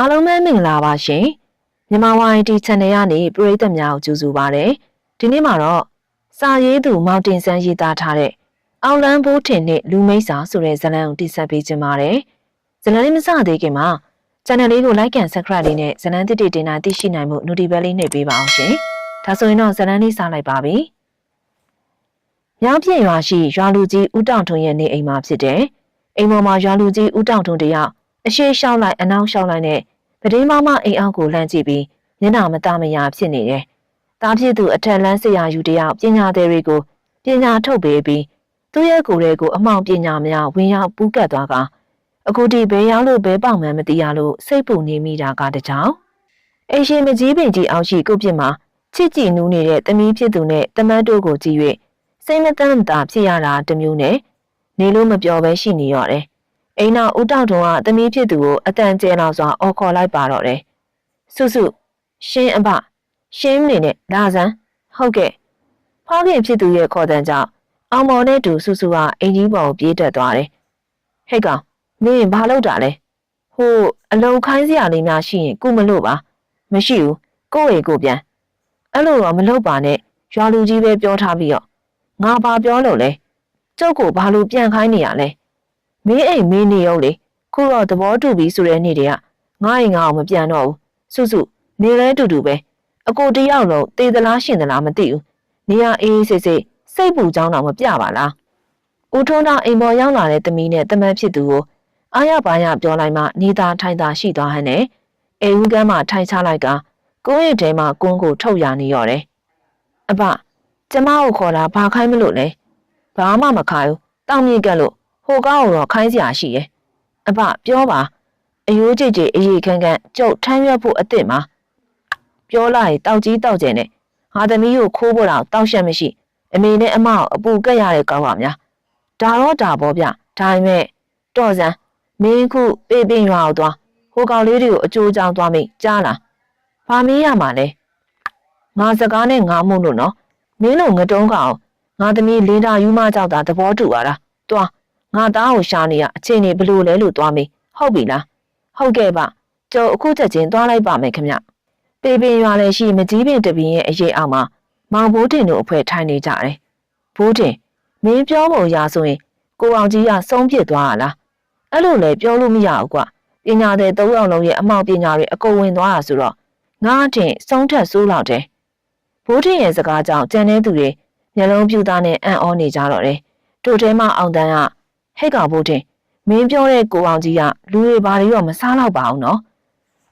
အားလုံးပဲမင်္ဂလာပါရှင်မြန်မာဝိုင်းဒီ channel ကနေပရိသတ်များကိုကြိုဆိုပါရစေဒီနေ့မှာတော့စာရေးသူမောင်တင်ဆန်းရေးသားထားတဲ့အောင်လန်းဘိုးထင်နဲ့လူမိတ်စာဆိုတဲ့ဇာတ်လမ်းကိုတိဆက်ပေးခြင်းပါတယ်ဇာတ်လမ်းလေးမစသေးခင်မှာ channel လေးကို like and subscribe လေးနဲ့ဇာတ်လမ်းတစ်တစ်တင်တာသိရှိနိုင်မှု notification လေးနှိပ်ပေးပါအောင်ရှင်ဒါဆိုရင်တော့ဇာတ်လမ်းလေးစလိုက်ပါပြီမြောင်ပြည့်ရွာရှိရွာလူကြီးဦးတောင်ထွန်းရဲ့နေအိမ်မှာဖြစ်တယ်အိမ်ပေါ်မှာရွာလူကြီးဦးတောင်ထွန်းတယောက် အရှိရှောက်လိုက်အနောက်ရှောက်လိုက်နဲ့ပဒင်းမမအိမ်အောက်ကိုလှမ်းကြည့်ပြီးမျက်နှာမတမယာဖြစ်နေတယ်။တားဖြစ်သူအထက်လန်းဆရာယူတယောက်ပညာသည်တွေကိုပညာထုတ်ပေးပြီးသူ့ရဲ့ကိုယ်တွေကိုအမှောင်ပညာများဝင်ရောက်ပူးကတ်သွားကအခုဒီဘဲရောက်လို့ဘဲပေါင်မှန်းမသိရလို့စိတ်ပူနေမိတာကတကြောင်အိမ်ရှင်မကြီးပင်ကြီးအောင်ရှိကုတ်ပြစ်မှာချစ်ကြည်နူးနေတဲ့တမီးဖြစ်သူနဲ့တမတ်တို့ကိုကြည့်၍စိတ်မတမ်းမသာဖြစ်ရတာတစ်မျိုးနဲ့နေလို့မပြောဘဲရှိနေရတယ်။ အိမ်နောက်ဦးတောက်တုံကတမီးဖြစ်သူကိုအတန်ကျဲလောက်စွာအော်ခေါ်လိုက်ပါတော့တယ်။စုစုရှင်းအဘရှင်းနေနဲ့လာစမ်းဟုတ်ကဲ့ဖခင်ဖြစ်သူရဲ့ခေါ်တန်ကြောင့်အောင်မော်နဲ့တူစုစုကအင်ကြီးပေါ်ကိုပြေးတက်သွားတယ်။ဟဲ့ကောင်မင်းဘာလုပ်တာလဲ။ဟိုအလုံခိုင်းစရာလေးများရှိရင်ကုမလို့ပါ။မရှိဘူးကိုယ့်အိမ်ကိုပြန်။အဲ့လိုတော့မလုပ်ပါနဲ့ရွာလူကြီးပဲပြောထားပြီးတော့ငါဘာပြောလို့လဲ။ကျုပ်ကိုဘာလို့ပြန်ခိုင်းနေရလဲ။ မင်းအိမ်မင်းနေရောလေခုတော့သဘောတူပြီဆိုတဲ့နေ့တည်းကငါ့အိမ်ငါအောင်မပြန်တော့ဘူး။စုစုနေလဲတူတူပဲအကိုတယောက်လုံးတေးသလားရှင်သလားမသိဘူးနေရအေးစိတ်စိတ်စိတ်ပူကြောင်းတော့မပြပါလားဦးထွန်းတော်အိမ်ပေါ်ရောက်လာတဲ့သမီးနဲ့တမန်ဖြစ်သူကိုအားရပါရပြောလိုက်မှနေသားထိုင်သာရှိသွားဟန်နဲ့အိမ်ဦးကမ်းမှာထိုင်ချလိုက်ကကိုယ့်ရဲ့တဲမှာကွန်းကိုထုတ်ရနေရော်တယ်အဖကျမကိုခေါ်တာဘာခိုင်းမလို့လဲဘာမှမခိုင်းဘူးတောင်းမြင့်ကက်လို့ ဟိုကားကိုတော့ခိုင်းစရာရှိရဲ့အဖပြောပါအယိုးကြည်ကြည်အေးခန်းခန်းကြုတ်ထမ်းရွက်ဖို့အစ်စ်မှာပြောလိုက်တောက်ကြီးတောက်ကျင်နဲ့ငါသမီးကိုခိုးဖို့တော့တောက်ရှက်မရှိအမေနဲ့အမကိုအပူကက်ရတဲ့ကောင်းပါများဒါတော့ဒါပေါ့ဗျဒါပေမဲ့တော့စမ်းမင်းခုပေပင်ရွာကိုသွားဟိုကောင်လေးတွေကိုအကျိုးကြောင်းသွားမိကြားလားဘာမင်းရမှာလဲငါစကားနဲ့ငါမှုလို့နော်မင်းတို့ငတုံးကောင်ငါသမီးလင်းတာယူမကြောက်တာသဘောတူပါလားသွား ငါသားကိုရှာနေရအချိန်နေဘလို့လဲလို့သွားမိဟုတ်ပြီလားဟုတ်ကဲ့ပါကျုပ်အခုချက်ချင်းသွားလိုက်ပါမယ်ခင်ဗျပေပင်ရွာလည်းရှိမကြီးပင်တပင်ရဲ့အရေးအောက်မှာမောင်ဘိုးတင်တို့အဖွဲထိုင်နေကြတယ်ဘိုးတင်မင်းပြောမို့ရာဆိုရင်ကိုအောင်ကြီးကဆုံးပြစ်သွားတာလားအဲ့လိုလေပြောလို့မရဘူးကွပညာတဲ့သုံးယောက်လုံးရဲ့အမောက်ပညာတွေအကုန်ဝင်သွားတာဆိုတော့ငါအထင်ဆုံးထက်ဆိုးလောက်တယ်ဘိုးတင်ရဲ့စကားကြောင့်ကြံတဲ့သူတွေမျက်လုံးပြူသားနဲ့အံ့ဩနေကြတော့တယ်တို့ထဲမှာအောင်တန်းက ဟဲ့ကောင်ဘိုးတင်မင်းပြောတဲ့ကိုအောင်ကြီးကလူတွေဘာတွေတော့မစားတော့ပါဘူးနော်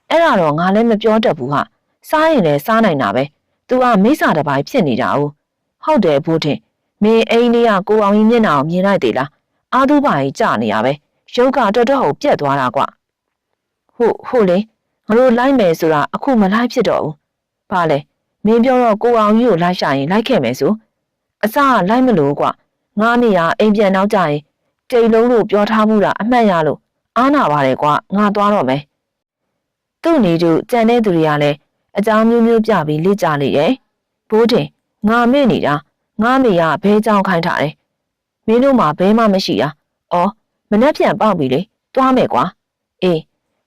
အဲ့ဒါတော့ငါလည်းမပြောတတ်ဘူးဟာစားရင်လည်းစားနိုင်တာပဲ။ तू ကမိစ္ဆာတစ်ပိုင်းဖြစ်နေတာ哦။ဟုတ်တယ်ဘိုးထင်။မင်းအိမ်လေးကကိုအောင်ကြီးမျက်နှာကိုမြင်လိုက်သေးလား။အာသူပါကြီးကြနေရပဲ။ရုပ်ကတော်တော်ကိုပြက်သွားတာကွ။ဟုတ်ဟုတ်လေငါတို့လိုက်မယ်ဆိုတာအခုမလိုက်ဖြစ်တော့ဘူး။ဘာလဲမင်းပြောတော့ကိုအောင်ကြီးကိုလိုက်ရှာရင်လိုက်ခဲ့မယ်ဆို။အစကလိုက်မလို့ကွ။ငါနေရအိမ်ပြန်နောက်ကြရင် တိတ်လုံးလို့ပြောထားမှုတာအမှတ်ရလို့အားနာပါတယ်ကွ။ငါသွားတော့မယ်။သူ့နေသူကြံတဲ့သူတွေကလည်းအကြောင်းမျိုးမျိုးပြပြီးလေ့ကြလေတယ်။ဘိုးတင်ငါမေ့နေတာငါမေကဘဲကြောင်ခိုင်းထားတယ်။မင်းတို့မှဘဲမှမရှိတာ။အော်မနှက်ပြန်ပေါက်ပြီလေ။သွားမယ်ကွာ။အေး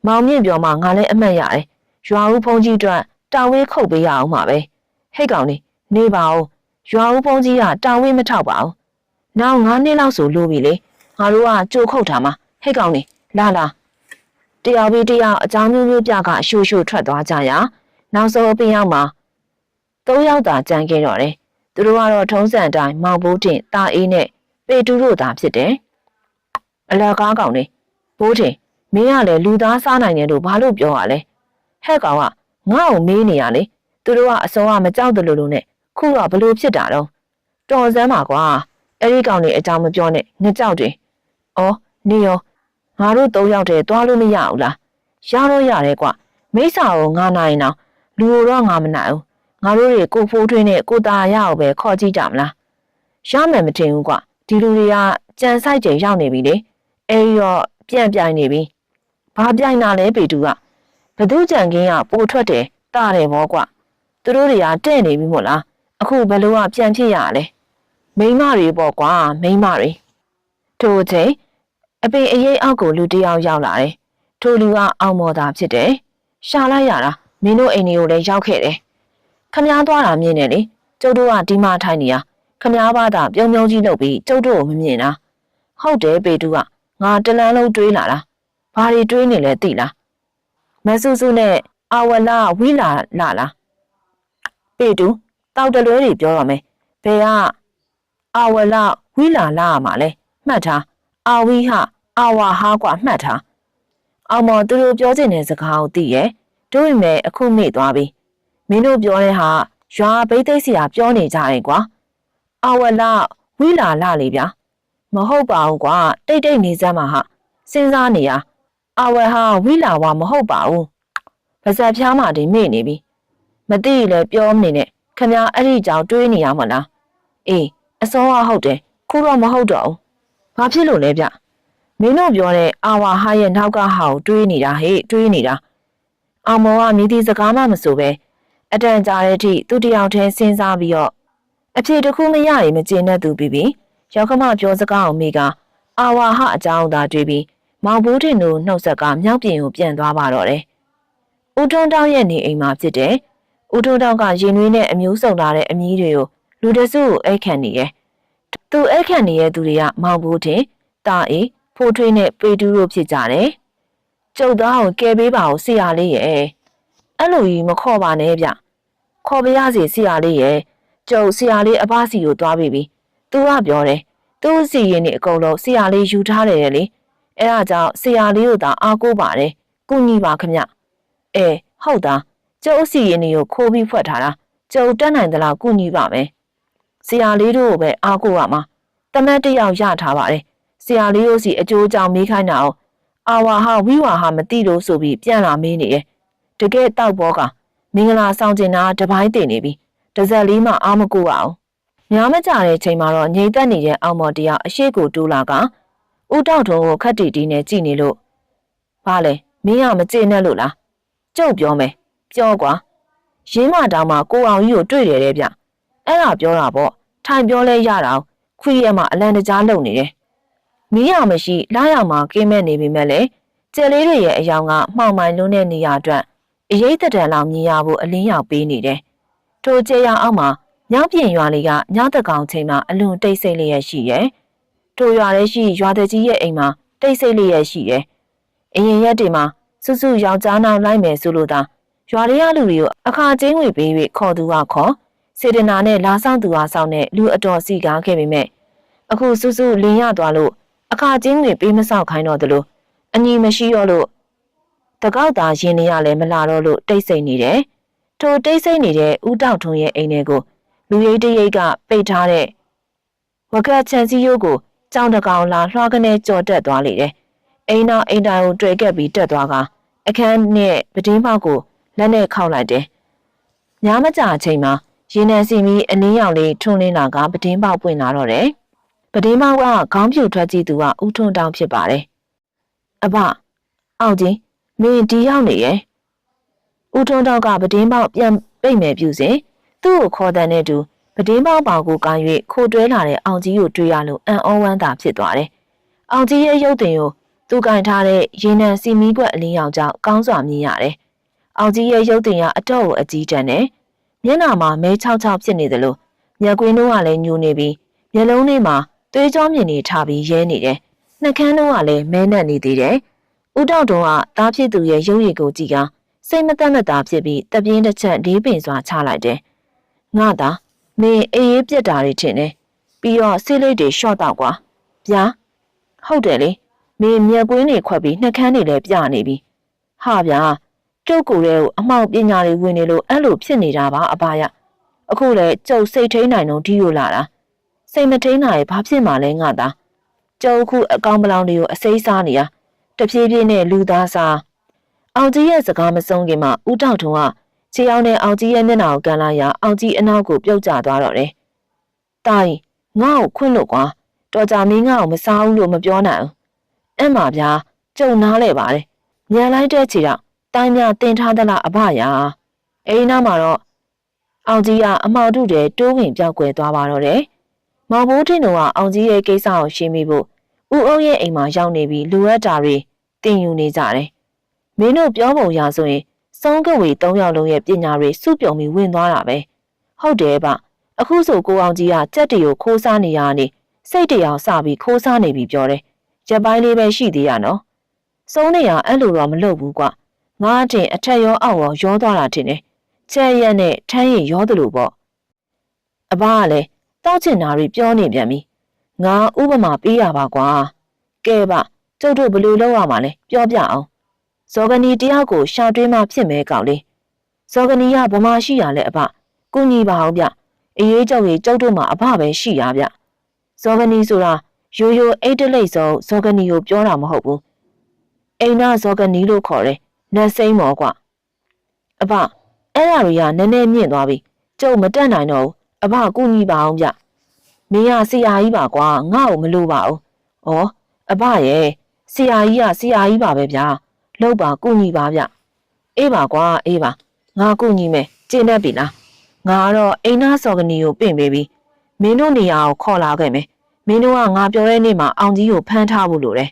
မောင်မြင့်ပြောမှငါလည်းအမှတ်ရတယ်။ရွာဦးဖုန်းကြီးအတွက်တာဝေးခုတ်ပေးရအောင်ပါပဲ။ဟိတ်ကောင်လေးနေပါဦး။ရွာဦးဖုန်းကြီးကတာဝေးမထောက်ပါဘူး။နောက်9နှစ်လောက်ဆိုလိုပြီလေ။ ငါတို့ကကြိုခုတ်ထားမှာဟိတ်ကောင်လေးလာလာ။တရားပြီးတရားအကြောင်းမျိုးမျိုးပြကရှူရှူထွက်သွားကြရာနောက်ဆုံးအပင်ရောက်မှာ၃ယောက်သာကြံခဲ့တော့တယ်။သူတို့ကတော့ထုံးစံအတိုင်းမောင်ဘိုးတင်တာအေးနဲ့ပေတူတို့သာဖြစ်တယ်။အလကားကောင်နေဘိုးတင်မင်းကလည်းလူသားစားနိုင်တယ်လို့ဘာလို့ပြောရလဲ။ဟဲ့ကောင်ကငါ့ကိုမေးနေရလေ။သူတို့ကအစောကမကြောက်တယ်လို့လို့နဲ့ခုတော့ဘလို့ဖြစ်တာတော့တော်စမ်းပါကွာ။အဲ့ဒီကောင်နေအကြောင်းမပြောနဲ့ငကြောက်တယ်။ အော်နေရောငါတို့၃ယောက်တည်းသွားလို့မရဘူးလား။ရတော့ရတယ်ကွာ။မိစ္ဆာကိုငါနိုင်အောင်လူတော့ငါမနိုင်ဘူးငါတို့တွေကိုဖိုးထွင်းနဲ့ကိုตาရအောင်ပဲခေါ်ကြည့်ကြမလားရမယ်မထင်ဘူးကွာဒီလူတွေကကြံဆိုင်ကျင်ရောက်နေပြီလေအဲဒီတော့ပြန့်ပြိုင်နေပြီဘာပြိုင်တာလဲပေတူကဘသူကြံကင်းကပိုထွက်တယ်တာတယ်ဘောကွာသူတို့တွေကတဲ့နေပြီမို့လားအခုဘယ်လိုကပြန်ဖြစ်ရလဲမိန်းမတွေပေါ့ကွာမိန်းမတွေထို့ချိန် အပင်အရေးအောက်ကိုလူတယောက်ရောက်လာတယ်ထိုလူကအောင်မော်တာဖြစ်တယ်ရှာလိုက်ရတာမင်းတို့အိမ်တွေကိုလည်းရောက်ခဲ့တယ်ခမားသွားတာမြင်တယ်လေကျုပ်တို့ကဒီမှာထိုင်နေရခမားဘာသာပြုံးပြုံးကြီးလုပ်ပြီးကျုပ်တို့ကိုမမြင်တာဟုတ်တယ်ပေတူကငါတလန်းလုံးတွေးလာတာဘာတွေတွေးနေလဲသိလားမဆူဆူနဲ့အာဝလာဝီလာလာလားပေတူတောက်တလွဲတွေပြောရမယ်ဘယ်ကအာဝလာဝီလာလာရမှာလဲမှတ်ထား အာဝီဟာအာဝါဟာကွာမှတ်ထားအောင်မသူတို့ပြောချင်တဲ့စကားကိုသိရဲ့တို့ရင်မဲ့အခုမေ့သွားပြီမင်းတို့ပြောတဲ့ဟာရွာဘိသိက်စီကပြောနေကြတယ်ကွာအာဝလာဝီလာလာလေဗျာမဟုတ်ပါဘူးကွာတိတ်တိတ်နေစမ်းပါဟာစဉ်းစားနေရအာဝဟာဝီလာဝါမဟုတ်ပါဘူးပါဇက်ဖျားမှတင်မေ့နေပြီမသိလည်းပြောမနေနဲ့ခမအဲ့ဒီကြောင်တွေးနေရမလားအေးအစောကဟုတ်တယ်ခုတော့မဟုတ်တော့ဘူး ဘာဖြစ်လို့လဲဗျမင်းတို့ပြောတဲ့အာဝါဟာရဲ့နောက်ကဟာကိုတွေးနေတာဟေ့တွေးနေတာအောင်မောကမြည်သည့်စကားမှမဆိုပဲအတန်ကြာတဲ့အထိသူတယောက်တည်းစဉ်းစားပြီးတော့အဖြေတစ်ခုမရရင်မကျေနပ်သူပြီးပြီးရောက်ခမပြောစကားအောင်မိကအာဝါဟအကြောင်းသာတွေးပြီးမောင်ဘိုးထင်တို့နှုတ်ဆက်ကမြောက်ပြင်ကိုပြန်သွားပါတော့တယ်။ဦးထွန်းတောင်းရဲ့နေအိမ်မှာဖြစ်တယ်။ဦးထွန်းတောင်းကရင်နွေးနဲ့အမျိုးစုံလာတဲ့အမီးတွေကိုလူတစုကိုအိတ်ခံနေရဲ့။ သူအိတ်ခံနေတဲ့သူတွေကမောင်ဘိုးထင်တာအေးဖိုးထွေးနဲ့ပေတူးတို့ဖြစ်ကြတယ်။ကျုပ်သားကိုကဲပေးပါဦးဆရာလေးရဲ့။အဲ့လိုကြီးမခေါ်ပါနဲ့ဗျ။ခေါ်ပါရစေဆရာလေးရဲ့။ကျုပ်ဆရာလေးအဖစီကိုသွားပြီပြီ။ तू ကပြောတယ်။သူ့စီရင်နေအကုန်လုံးဆရာလေးယူထားတယ်လေ။အဲ့ဒါကြောင့်ဆရာလေးတို့သာအားကိုးပါတယ်။ကုညီပါခမ။အဲဟုတ်သား။ကျုပ်စီရင်နေကိုခိုးပြီးဖွက်ထားတာ။ကျုပ်တက်နိုင်သလားကုညီပါမယ်။ ဆရာလေးတို့ကိုပဲအားကိုးရမှာ။တမတ်တယောက်ရထားပါတယ်။ဆရာလေးတို့စီအကျိုးကြောင့်မေးခိုင်းတာအောင်အာဝါဟာဝိဝါဟာမသိလို့ဆိုပြီးပြန်လာမေးနေတယ်။တကယ်တောက်ဘောကမင်္ဂလာဆောင်ကျင်တာတပိုင်းတင်နေပြီ။တစ်စက်လေးမှအားမကိုအောင်။များမကြတဲ့ချိန်မှာတော့ငြိမ်သက်နေတဲ့အောင်မော်တရားအရှိကိုတူးလာကဦးတောက်ထုံကိုခက်တီတီနဲ့ကြည်နေလို့ဘာလဲမင်းကမကျေနပ်လို့လားကျုပ်ပြောမယ်ပြောကွာရင်းမတောင်မှကိုအောင်ကြီးကိုတွေ့တယ်တဲ့ဗျအဲ့ဒါပြောတာပေါ့ ထိုင်ပြောလဲရတာခွေးရဲမှာအလန်တကြားလုံနေတယ်မီးရမရှိလားရမှာကင်းမဲ့နေပြီမဲ့လေကျယ်လေးတွေရဲ့အယောင်ကမှောင်မိုင်လုံးတဲ့နေရာအတွက်အရေးတတန်လောက်မြင်ရဖို့အလင်းရောက်ပေးနေတယ်ထိုကျဲရအောင်မှာညပြင်ရွာလေးကညတကောင်ချိန်မှာအလွန်တိတ်ဆိတ်လျက်ရှိရဲ့ထိုရွာလေးရှိရွာတကြီးရဲ့အိမ်မှာတိတ်ဆိတ်လျက်ရှိရဲ့အရင်ရက်တွေမှာစုစုယောက်ျားနောက်လိုက်မယ်ဆိုလို့သာရွာလေးရလူတွေကိုအခါကျင်းငွေပေးပြီးခေါ်သူကခေါ် စေတနာနဲ့လာဆောင်သူအားဆောင်တဲ့လူအတော်စီကားခဲ့ပေမဲ့အခုစုစုလင်းရသွားလို့အခါကျင်းတွေပေးမဆောက်ခိုင်းတော့သလိုအညီမရှိတော့လို့တကောက်သာရင်နေရလဲမလာတော့လို့တိတ်ဆိတ်နေတယ်ထိုတိတ်ဆိတ်နေတဲ့ဦးတောက်ထုံရဲ့အိမ်ထဲကိုလူရိတ်တရိတ်ကပိတ်ထားတဲ့ဝကတ်ချန်စီယိုးကိုကြောင်တကောင်လာလွှားကနေကြော်တက်သွားလေတယ်အိမ်နောက်အိမ်တိုင်ကိုတွေ့ခဲ့ပြီးတက်သွားကအခန်းနဲ့ပတင်းပေါက်ကိုလက်နဲ့ခောက်လိုက်တယ်ညမကြအချိန်မှာ ရေနံစီမီအနည်းရောင်လေးထွန်းလင်းလာကပတင်းပေါက်ပွင့်လာတော့တယ်ပတင်းပေါက်ကခေါင်းပြူထွက်ကြည့်သူကဥထွန်းတောင်းဖြစ်ပါတယ်အဘအောက်ကြီးမင်းဒီရောက်နေရဲ့ဥထွန်းတောင်းကပတင်းပေါက်ပြန်ပိတ်မယ်ပြုစဉ်သူ့ကိုခေါ်တဲ့နဲ့တူပတင်းပေါက်ပေါကိုကန်၍ခိုတွဲလာတဲ့အောင်ကြီးကိုတွေ့ရလို့အံ့ဩဝမ်းသာဖြစ်သွားတယ်အောင်ကြီးရဲ့ရုပ်တင်ကိုသူကင်ထားတဲ့ရေနံစီမီကွက်အလင်းရောင်ကြောင့်ကောင်းစွာမြင်ရတယ်အောင်ကြီးရဲ့ရုပ်တင်ကအတော့ကိုအကြီးတန်းတယ် မျက်နှာမှာမဲချောက်ချောက်ဖြစ်နေတယ်လို့မျက်ကွင်းတို့ကလည်းညူနေပြီးမျက်လုံးထဲမှာသွေးကြောမြင်နေထားပြီးရဲနေတယ်နှကန်းတို့ကလည်းမဲနက်နေသေးတယ်ဦးတောက်တုံးကတားဖြစ်သူရဲ့ရုပ်ရည်ကိုကြည့်ကစိတ်မသက်မသာဖြစ်ပြီးတပြင်းတစ်ချက်လေးပင်စွာချလိုက်တယ်ငါသာမင်းအေးအေးပြက်တာတွေထင်တယ်ပြီးတော့ဆေးလိပ်တွေရှော့တော့ကွာဗျာဟုတ်တယ်လေမင်းမျက်ကွင်းတွေခွက်ပြီးနှကန်းတွေလည်းပြနေပြီဟာဗျာ ကျုပ်ကိုယ်ရဲ့အမောက်ပညာတွေဝင်နေလို့အဲ့လိုဖြစ်နေတာပါအပါရအခုလေကျုပ်စိတ်ထိန်နိုင်တော့ဒီလိုလာတာစိတ်မထိန်နိုင်ဘာဖြစ်မှလဲငါသားကျုပ်အခုအကောင်ပလောင်တွေကိုအစိမ်းစားနေရတဖြည်းဖြည်းနဲ့လူသားစားအောင်ကြီးရဲ့စကားမဆုံးခင်မှာဦးတောက်ထုံကခြေအောင်နဲ့အောင်ကြီးရဲ့မျက်နှာကိုကန်လာရာအောင်ကြီးအနောက်ကိုပြုတ်ကျသွားတော့တယ်။တာကြီးငါ့ကိုခွင့်လို့ကွာတော်ကြမင်းငါ့ကိုမစားဘူးလို့မပြောနိုင်ဘူး။အဲ့မှာဗျာကြုံနားလဲပါတယ်။ညံလိုက်တဲ့ခြေတော့ တိုင်းများတင်ထားသလားအဘရာ။အိမ်နားမှာတော့အောင်ကြီးကအမောက်တုတဲ့တိုးဝင်ပြောက်ွယ်သွားပါတော့တယ်။မောင်ဘိုးထင်တို့ကအောင်ကြီးရဲ့ကိစ္စကိုရှင်းမိဖို့ဦးအုပ်ရဲ့အိမ်မှာရောက်နေပြီးလူရတာတွေတင်ယူနေကြတယ်။မင်းတို့ပြောပုံရဆိုရင်စစောင်းကဝေ၃ယောက်လုံးရဲ့ပညာတွေစုပြုံပြီးဝင်သွားတာပဲဟုတ်တယ်ဗျအခုဆိုကိုအောင်ကြီးကကြက်တီကိုခိုးစားနေရနေစိတ်တရားစပြီးခိုးစားနေပြီပြောတယ်ရက်ပိုင်းလေးပဲရှိသေးရနော်စုံးနေရအဲ့လိုတော့မလုပ်ဘူးကွာ ငါအတင်အထက်ရောအောက်ရောရောသွားတာတင်တယ်ချက်ရက်နဲ့ထမ်းရင်ရောသလိုပေါ့အဘကလည်းတောက်ချင်တာတွေပြောနေပြန်ပြီငါဥပမာပေးရပါကွာကဲပါကျုပ်တို့ဘယ်လိုလုပ်ရမှာလဲပြောပြအောင်ဇော်ကနီတယောက်ကိုရှာတွေးမှဖြစ်မဲကောက်လေးဇော်ကနီကဗမာရှိရလဲအဘကုညီပါအောင်ဗျအေးကြောက်ရီကျုပ်တို့မှာအဘပဲရှိရဗျဇော်ကနီဆိုတာရိုးရိုးအိတ်တလိတ်ဆုံးဇော်ကနီကိုပြောတာမဟုတ်ဘူးအိမ်နာဇော်ကနီလို့ခေါ်တယ် နတ်စိမ့်မော်ကွအဘအဲ့ဒါတွေကနည်းနည်းမြင့်သွားပြီကျုပ်မတက်နိုင်တော့ဘူးအဘကုညီပါအောင်ဗျမင်းကဆရာကြီးပါကွာငါ့ကိုမလို့ပါဘူးဩအဘရဲ့ဆရာကြီးကဆရာကြီးပါပဲဗျာလောက်ပါကုညီပါဗျအေးပါကွာအေးပါငါကုညီမယ်ကျင့်တတ်ပြီလားငါကတော့အိမ်နာစော်ကနီကိုပင့်ပေးပြီးမင်းတို့နေရာကိုခေါ်လာခဲ့မယ်မင်းတို့ကငါပြောတဲ့နေ့မှာအောင်ကြီးကိုဖမ်းထားဖို့လိုတယ်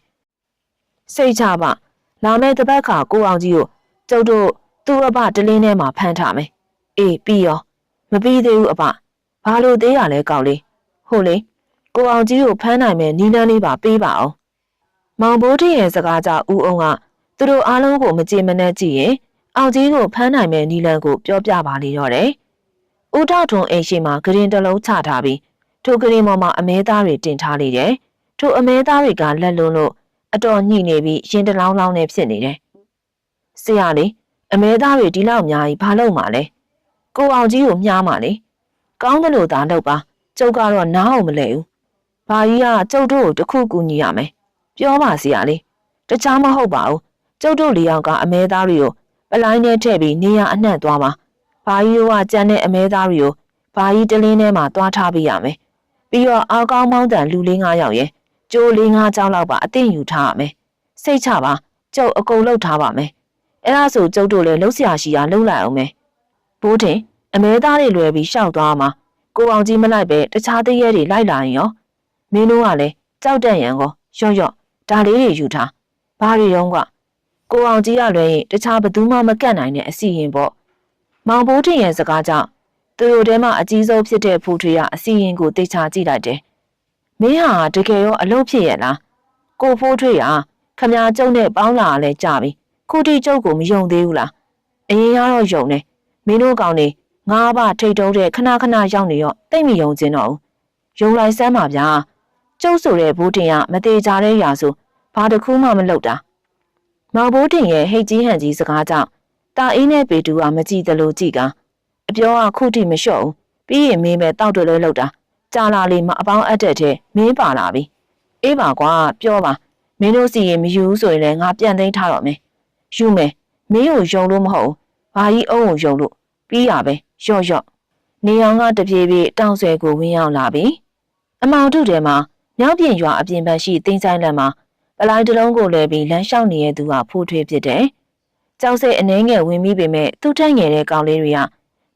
စိတ်ချပါ လာမယ့်တပတ်ခါကိုအောင်ကြီးကိုကျုပ်တို့သူ့အဘတလင်းထဲမှာဖမ်းထားမယ်အေးပြီးရောမပြီးသေးဘူးအဘဘာလို့သေးရလဲကောက်လေးဟုတ်လေကိုအောင်ကြီးကိုဖမ်းနိုင်မယ်နီးနန်းလေးပါပေးပါအောင်မောင်ဘိုးထရဲ့စကားကြောင့်ဦးအောင်ကသူတို့အားလုံးကိုမကြည်မနှက်ကြည့်ရင်အောင်ကြီးကိုဖမ်းနိုင်မယ်နီလန်ကိုပြောပြပါလေတော့တယ်။ဦးတောက်ထွန်အိမ်ရှိမှာဂရင်တစ်လုံးချထားပြီးထိုဂရင်ပေါ်မှာအမဲသားတွေတင်ထားလေတယ်။ထိုအမဲသားတွေကလက်လုံးလို့ အတော်ညှိနေပြီးရင်တလောင်းလောင်းနဲ့ဖြစ်နေတယ်။ဆရာလေးအမဲသားတွေဒီလောက်အများကြီးဘာလို့မှလဲ။ကိုအောင်ကြီးကိုမြားမှလေ။ကောင်းတယ်လို့သာလုပ်ပါ။ကျုပ်ကတော့နားအောင်မလဲဘူး။ဘာကြီးကကျုပ်တို့ကိုတစ်ခုကူညီရမယ်။ပြောပါဆရာလေး။တခြားမဟုတ်ပါဘူး။ကျုပ်တို့လေးယောက်ကအမဲသားတွေကိုပလိုင်းနဲ့ထည့်ပြီးနေရအနှံ့သွားမှာ။ဘာကြီးတို့ကကြမ်းတဲ့အမဲသားတွေကိုဘာကြီးတလင်းထဲမှာတွားထားပေးရမယ်။ပြီးတော့အောက်ကောင်းမောင်းတန်လူလေး၅ယောက်ရဲ့ ကျိုးလေး၅ချောင်းလောက်ပါအသိယူထားရမယ်။စိတ်ချပါကျုပ်အကုန်လုပ်ထားပါမယ်။အဲ့ဒါဆိုကျုပ်တို့လည်းလှုပ်ရှားရှိရာလှုပ်လိုက်အောင်မယ်။ဘိုးတင်အမဲသားတွေလွယ်ပြီးရှောက်သွားမှာကိုအောင်ကြီးမလိုက်ပဲတခြားတရေတွေလိုက်လာရင်ရောမင်းတို့ကလည်းကြောက်တဲ့ရန်ကောရော့ရော့ဒါလေးတွေယူထားဘာတွေရောကကိုအောင်ကြီးရလွယ်ရင်တခြားဘသူမှမကန့်နိုင်တဲ့အစီရင်ပေါ့မောင်ဘိုးထင်ရဲ့စကားကြောင့်သူတို့ထဲမှာအကြီးဆုံးဖြစ်တဲ့ဖူထွေကအစီရင်ကိုတေချာကြည့်လိုက်တယ် မင်းဟာတကယ်ရောအလုပ်ဖြစ်ရဲ့လားကိုဖိုးထွေကခမားကျုံနဲ့ပေါင်းလာလဲကြပြီခုတိကျုပ်ကိုမယုံသေးဘူးလားအရင်ကတော့ယုံတယ်မင်းတို့ကောင်နေငါးပါထိတ်တုံးတဲ့ခဏခဏရောက်နေရောတိတ်မယုံကျင်တော့ဘူးယုံလိုက်စမ်းပါဗျာကျုပ်ဆိုတဲ့ဘိုးတင်ကမသေးကြတဲ့ရာဆိုဘာတစ်ခုမှမလုပ်တာမောင်ဘိုးတင်ရဲ့ဟိတ်ကြီးဟန်ကြီးစကားကြောင့်တာအင်းနဲ့ပေတူကမကြည့်သလိုကြည့်ကအပြောကခုထိမလျှော့ဘူးပြီးရင်မင်းပဲတောက်တယ်လဲလောက်တာ ကြာလာလေမအပေါင်းအပ်တဲ့ထဲမင်းပါလာပြီအေးပါကွာပြောပါမင်းတို့စီရင်မယူဆိုရင်လည်းငါပြန်သိမ်းထားတော့မယ်ယူမယ်မင်းကိုယုံလို့မဟုတ်ဘာကြီးအုံးကိုယုံလို့ပြီးရပဲရော့ရော့နေအောင်ကတပြေးပြေးတောင်ဆွဲကိုဝင်ရောက်လာပြီအမောင်ထုထဲမှာမြောက်ပြင်ရွာအပြင်ဘက်ရှိတင်းဆိုင်လမ်းမှာပလိုင်းတလုံးကိုလဲပြီးလမ်းလျှောက်နေတဲ့သူကဖိုးထွေးဖြစ်တယ်။ကြောက်စိတ်အနှဲငယ်ဝင်ပြီးပေမဲ့သူ့ထိုက်ငယ်တဲ့ကောင်လေးတွေက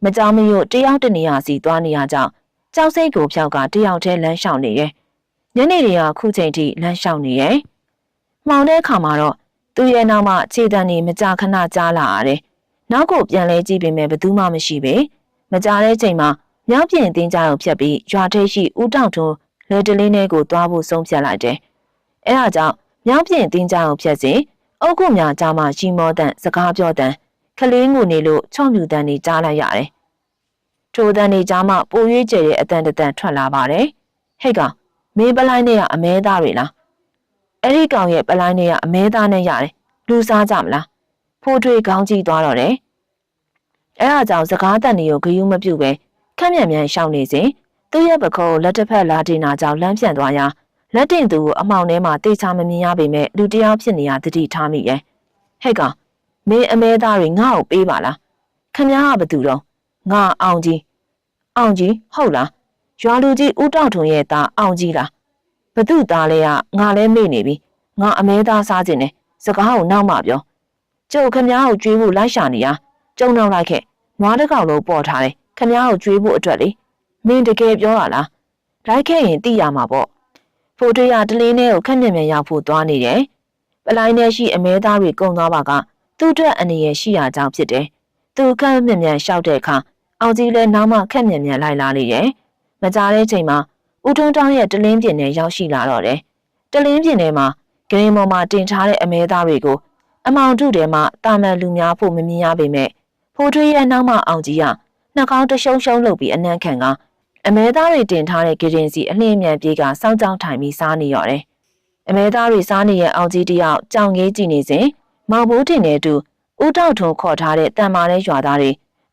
မကြောင်မရွတ်တယောက်တနေရာစီသွားနေရကြောင်း ကြောက်စိတ်ကိုဖြောက်ကတယောက်တည်းလမ်းလျှောက်နေတယ်။ညနေတွေကခုချိန်ထိလမ်းလျှောက်နေရဲ့။မှောင်တဲ့အခါမှာတော့သူ့ရဲ့နောက်မှခြေတံနေမကြခဏကြားလာရတယ်။နောက်ကိုပြန်လဲကြည့်ပေမဲ့ဘသူမှမရှိပဲ။မကြတဲ့ချိန်မှာမြောက်ပြင်တင်းကြရုံဖြတ်ပြီးရွာထိပ်ရှိဦးတောင်ထွန်းလေတလေးနဲ့ကိုသွားဖို့ဆုံးဖြတ်လိုက်တယ်။အဲဒါကြောင့်မြောက်ပြင်တင်းကြရုံဖြတ်စဉ်အုတ်ကုများကြားမှာရှီမောတန်စကားပြောတန်ကလေးငိုနေလို့ချော့မြူတန်နေကြားလိုက်ရတယ်။ ထိုတန်နေကြားမှာပိုရွေးကျတဲ့အတန်တန်ထွက်လာပါတယ်။ဟဲ့ကောင်မင်းပလိုင်းနဲ့ကအမဲသားတွေလား။အဲ့ဒီကောင်ရဲ့ပလိုင်းနဲ့ကအမဲသားနဲ့ရတယ်။လူစားကြမလား။ဖိုးထွေးခေါင်းကြည့်သွားတော့တယ်။အဲဒါကြောင့်စကားတန်တွေကိုဂယုမပြုတ်ပဲခက်မြန်မြန်ရှောင်နေစဉ်သူ့ရဲ့ပခုံးလက်တစ်ဖက်လာတင်နာကြောင့်လမ်းပြန်သွားရာလက်တင်သူကိုအမောင်ထဲမှာတေချာမမြင်ရပေမဲ့လူတယောက်ဖြစ်နေရတတိထားမိရဲ့ဟဲ့ကောင်မင်းအမဲသားတွေငါ့ကိုပေးပါလားခမည်းကဘသူတော့ငါအောင်ကြီး အောင်ကြီးဟုတ်လားရွာလူကြီးဦးတောက်ထွန်ရဲ့သားအောင်ကြီးလားဘသူသားလဲကငါလဲမေ့နေပြီငါအမဲသားစားခြင်းနဲ့စကားကိုနောက်မှပြောကျုပ်ခမည်းကိုကြွေးဖို့လိုက်ရှာနေရကျုံတော့လိုက်ခဲ့နွားတစ်ကောင်လုံးပေါ်ထားတယ်ခမည်းကိုကြွေးဖို့အတွက်လေမင်းတကယ်ပြောတာလားလိုက်ခဲ့ရင်သိရမှာပေါ့ဖိုးထွေးရတလင်းနဲ့ကိုခက်မြက်မြက်ရောက်ဖို့သွားနေတယ်ပလိုင်းထဲရှိအမဲသားတွေကုံသွားပါကသူ့အတွက်အနေရရှိရာကြောင့်ဖြစ်တယ်။သူခက်မြက်မြက်လျှောက်တဲ့အခါ အောင်ကြီးလည်းနောက်မှခက်မြက်မြက်လိုက်လာလေတယ်။မကြတဲ့ချိန်မှာဦးထွန်းတောင်းရဲ့တလင်းပြင်နဲ့ရောက်ရှိလာတော့တယ်။တလင်းပြင်ထဲမှာဂရင်းပေါ်မှာတင်ထားတဲ့အမဲသားတွေကိုအမောင်တုထဲမှာတာမန်လူများဖို့မမြင်ရပေမဲ့ဖိုးထွေးရဲ့နောက်မှအောင်ကြီးကနှာခေါင်းတရှုံရှုံလုပ်ပြီးအနံ့ခံကအမဲသားတွေတင်ထားတဲ့ဂရင်စီအလင်းအမြန်ပြေးကစောင်းကြောင်းထိုင်ပြီးစားနေရတယ်။အမဲသားတွေစားနေတဲ့အောင်ကြီးတယောက်ကြောင်ငေးကြည့်နေစဉ်မောင်ဘိုးတင်တဲ့အတူဦးတောက်ထုံခေါ်ထားတဲ့တန်မာတဲ့ရွာသားတွေ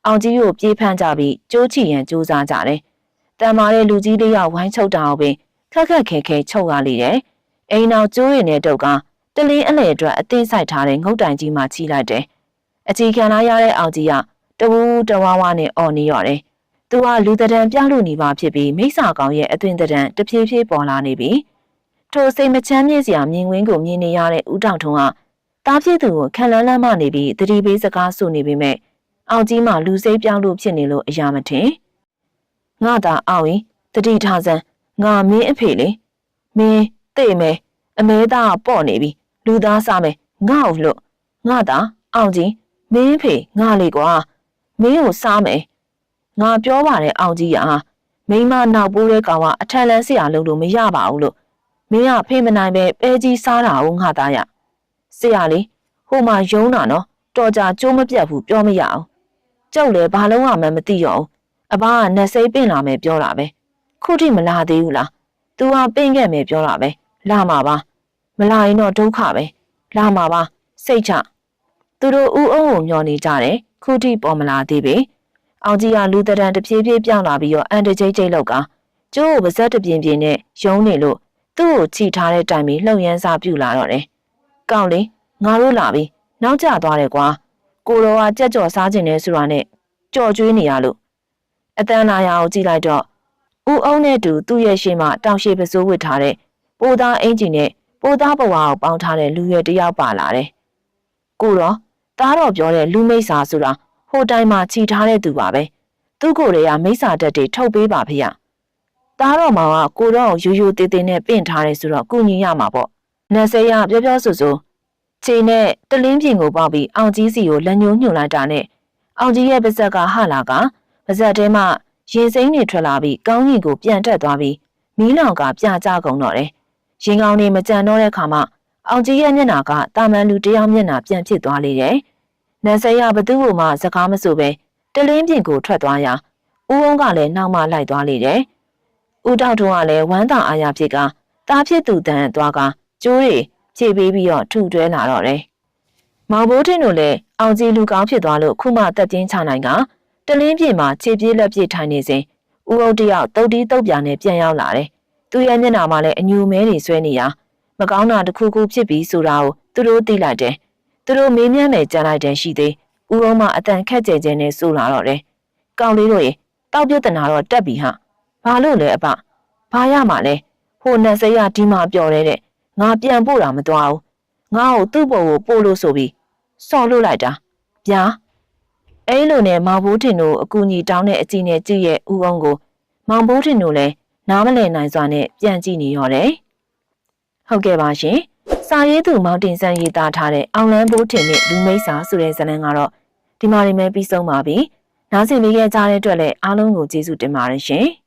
အောင်ကြီးကိုပြေးဖမ်းကြပြီးကြိုးချီရန်ကြိုးစားကြတယ်။တန်မာတဲ့လူကြီးလေးယောက်ဝိုင်းချုပ်တာအောင်ပင်ခက်ခက်ခဲခဲချုပ်ရလေတယ်။အိမ်နောက်ကျိုးရည်နဲ့တုတ်ကတလင်းအလဲအတွက်အသင်းဆိုင်ထားတဲ့ငုတ်တိုင်ကြီးမှချီလိုက်တယ်။အချီခံလာရတဲ့အောင်ကြီးကတဝူးတဝါဝါနဲ့အော်နေရတယ်။သူကလူတဒံပြလို့နေပါဖြစ်ပြီးမိစ္ဆာကောင်ရဲ့အသွင်တဒံတဖြည်းဖြည်းပေါ်လာနေပြီ။ထိုစိတ်မချမ်းမြေ့စရာမြင်ကွင်းကိုမြင်နေရတဲ့ဦးတောင်ထုံကတားဖြစ်သူကိုခံလန်းလန်းမနေပြီးတတိပေးစကားဆိုနေပေမဲ့ အောင်ကြီးမှလူစိတ်ပြောင်းလို့ဖြစ်နေလို့အရာမထင်ငါသာအောင်ရင်တတိထားစမ်းငါမင်းအဖေလေမင်းသိမယ်အမဲသားကပေါ့နေပြီလူသားစားမယ်ငါ့ကိုလို့ငါသာအောင်ကြီးမင်းအဖေငါလေကွာမင်းကိုစားမယ်ငါပြောပါတယ်အောင်ကြီးရာမိမနောက်ပိုးတဲ့ကောင်ကအထက်လန်းဆရာလုံးလို့မရပါဘူးလို့မင်းကဖေးမနိုင်ပဲပဲကြီးစားတာကိုငါသားရဆရာလေးဟိုမှာယုံတာနော်တော်ကြကြိုးမပြတ်ဘူးပြောမရအောင် ကျုပ်လည်းဘာလုံးဝမှမသိရောအဘကနှစိမ့်ပင့်လာမယ်ပြောတာပဲခုထိမလာသေးဘူးလား तू ကပင့်ခဲ့မယ်ပြောတာပဲလာမှာပါမလာရင်တော့ဒုက္ခပဲလာမှာပါစိတ်ချသူတို့ဥအုံကိုမျောနေကြတယ်ခုထိပေါ်မလာသေးပေအောင်ကြီးကလူတရန်တဖြည်းဖြည်းပြောင်းလာပြီးတော့အန်တကြိတ်ကြိတ်လောက်ကကျိုးကိုပါဇက်တပြင်းပြင်းနဲ့ယုံနေလို့သူ့ကိုချီထားတဲ့တိုင်ပြီးလှုပ်ရမ်းစားပြူလာတော့တယ်ကောင်းလေငါတို့လာပြီနောက်ကျသွားတယ်ကွာ ကိုတော်ကကြက်ကြော်စားခြင်းနဲ့ဆိုတာနဲ့ကြော်ကျွေးနေရလို့အတန်းလာရအောင်ကြည့်လိုက်တော့ဦးအုံးနဲ့တူသူ့ရဲ့ရှေ့မှာတောင်ရှိပစိုးဝစ်ထားတဲ့ပိုးသားအင်ဂျင်နဲ့ပိုးသားပဝါကိုပေါင်းထားတဲ့လူရွယ်တစ်ယောက်ပါလာတယ်ကိုတော့သားတော်ပြောတဲ့လူမိတ်စာဆိုတာဟိုတိုင်းမှာခြိထားတဲ့သူပါပဲသူ့ကိုယ်တည်းကမိတ်စာတက်တွေထုတ်ပေးပါဖေ။သားတော်မောင်ကကိုတော့ရိုးရိုးသေးသေးနဲ့ပင့်ထားတယ်ဆိုတော့ကုညီရမှာပေါ့။နတ်ဆေးရပြောပြောဆိုဆို ခြေနဲ့တလင်းပြင်ကိုပေါက်ပြီးအောင်ကြီးစီကိုလက်ညှိုးညှို့လိုက်တာနဲ့အောင်ကြီးရဲ့ပါဇက်ကဟလာကပါဇက်ထဲမှာရင်စိမ်းတွေထွက်လာပြီးကောင်းကင်ကိုပြန်တက်သွားပြီးမီးလောင်ကပြကြကုန်တော့တယ်။ရင်ကောင်းတွေမကြံတော့တဲ့ခါမှအောင်ကြီးရဲ့မျက်နှာကတာမန်လူတယောက်မျက်နှာပြန်ဖြစ်သွားလေတယ်။နန်ဆဲရဘသူ့ကိုမှစကားမဆိုပဲတလင်းပြင်ကိုထွက်သွားရာဦးုံးကလည်းနောက်မှလိုက်သွားလေတယ်။ဦးတောက်ထုံးကလည်းဝမ်းသာအားရဖြစ်ကတားဖြစ်သူတန်သွားကကျိုးတွေ ခြေပေးပြီးတော့ထုတွဲလာတော့တယ်။မောင်ဘိုးထင်းတို့လည်းအောင်ကြီးလူကောင်းဖြစ်သွားလို့ခုမှတက်ပြင်းချနိုင်ကတလင်းပြင်မှာခြေပြေးလက်ပြေးထိုင်နေစဉ်ဦးအုပ်တယောက်တုတ်တီးတုတ်ပြာနဲ့ပြန်ရောက်လာတယ်။သူရဲ့မျက်နှာမှာလည်းအညူမဲတွေဆွဲနေရမကောင်းတာတစ်ခုခုဖြစ်ပြီးဆိုတာကိုသူတို့သိလိုက်တယ်။သူတို့မေးမြန်းမယ်ကြံလိုက်တယ်ရှိသေး။ဦးအောင်မအတန်ခက်ကြဲကြဲနဲ့ဆိုလာတော့တယ်။ကောင်းလေးတို့ရေတောက်ပြတနာတော့တက်ပြီဟာ။ဘာလို့လဲအပ။ဘာရမှာလဲ။ဟိုနတ်စိရဒီမှာပျော်နေတဲ့ ငါပြန်ပို့တာမသွားဘူး။ငါ့ကိုသူ့ပုံကိုပို့လို့ဆိုပြီးစော်လို့လိုက်တာ။ဗျာ။အဲလိုနဲ့မောင်ဘိုးထင်တို့အကူကြီးတောင်းတဲ့အကြည့်နဲ့ကြည့်ရဲ့ဦးအောင်ကိုမောင်ဘိုးထင်တို့လည်းနားမလည်နိုင်စွာနဲ့ပြန်ကြည့်နေရောတယ်။ဟုတ်ကဲ့ပါရှင်။စာရေးသူမောင်တင်ဆန်းရေးသားထားတဲ့အောင်လန်းဘိုးထင်နဲ့လူမိတ်စာဆိုတဲ့ဇာတ်လမ်းကတော့ဒီမှာနေမဲ့ပြီးဆုံးပါပြီ။နားဆင်ပေးခဲ့ကြတဲ့အတွက်လည်းအားလုံးကိုကျေးဇူးတင်ပါတယ်ရှင်။